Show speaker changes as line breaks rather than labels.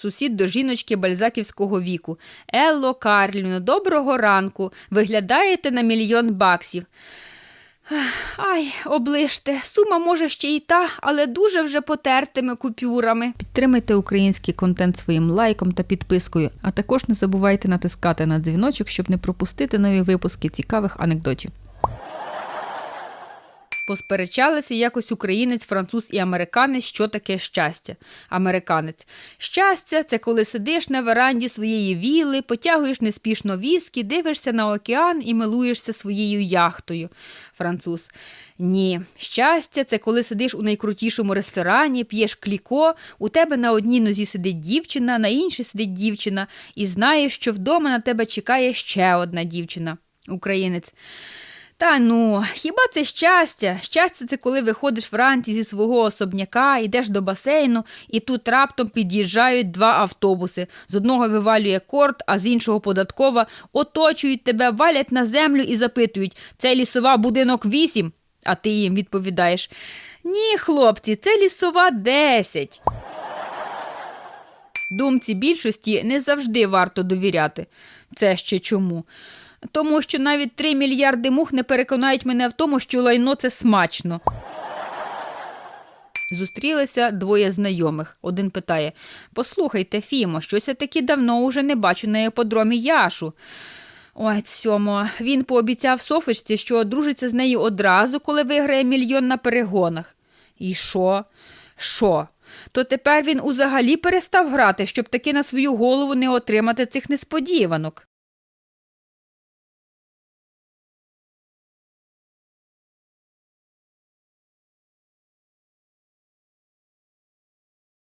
сусід до жіночки бальзаківського віку. Елло Карлівно, доброго ранку. Виглядаєте на мільйон баксів. Ай, оближте, сума може ще й та, але дуже вже потертими купюрами. Підтримайте український контент своїм лайком та підпискою, а також не забувайте натискати на дзвіночок, щоб не пропустити нові випуски цікавих анекдотів. Посперечалися якось українець, француз і американець, що таке щастя. Американець. Щастя це коли сидиш на веранді своєї віли, потягуєш неспішно віскі, дивишся на океан і милуєшся своєю яхтою. Француз. Ні, щастя це коли сидиш у найкрутішому ресторані, п'єш кліко, у тебе на одній нозі сидить дівчина, на іншій сидить дівчина, і знаєш, що вдома на тебе чекає ще одна дівчина. Українець. Та ну, хіба це щастя? Щастя це коли виходиш вранці зі свого особняка, йдеш до басейну, і тут раптом під'їжджають два автобуси. З одного вивалює корт, а з іншого податкова, оточують тебе, валять на землю і запитують: це лісова будинок 8? А ти їм відповідаєш: Ні, хлопці, це лісова 10. Думці більшості не завжди варто довіряти. Це ще чому? Тому що навіть 3 мільярди мух не переконають мене в тому, що лайно це смачно. Зустрілися двоє знайомих. Один питає: Послухайте, Фімо, щось я таки давно уже не бачу на іподромі Яшу. Ой, цьому, він пообіцяв Софочці, що одружиться з нею одразу, коли виграє мільйон на перегонах. І що? Що? То тепер він узагалі перестав грати, щоб таки на свою голову не отримати цих несподіванок.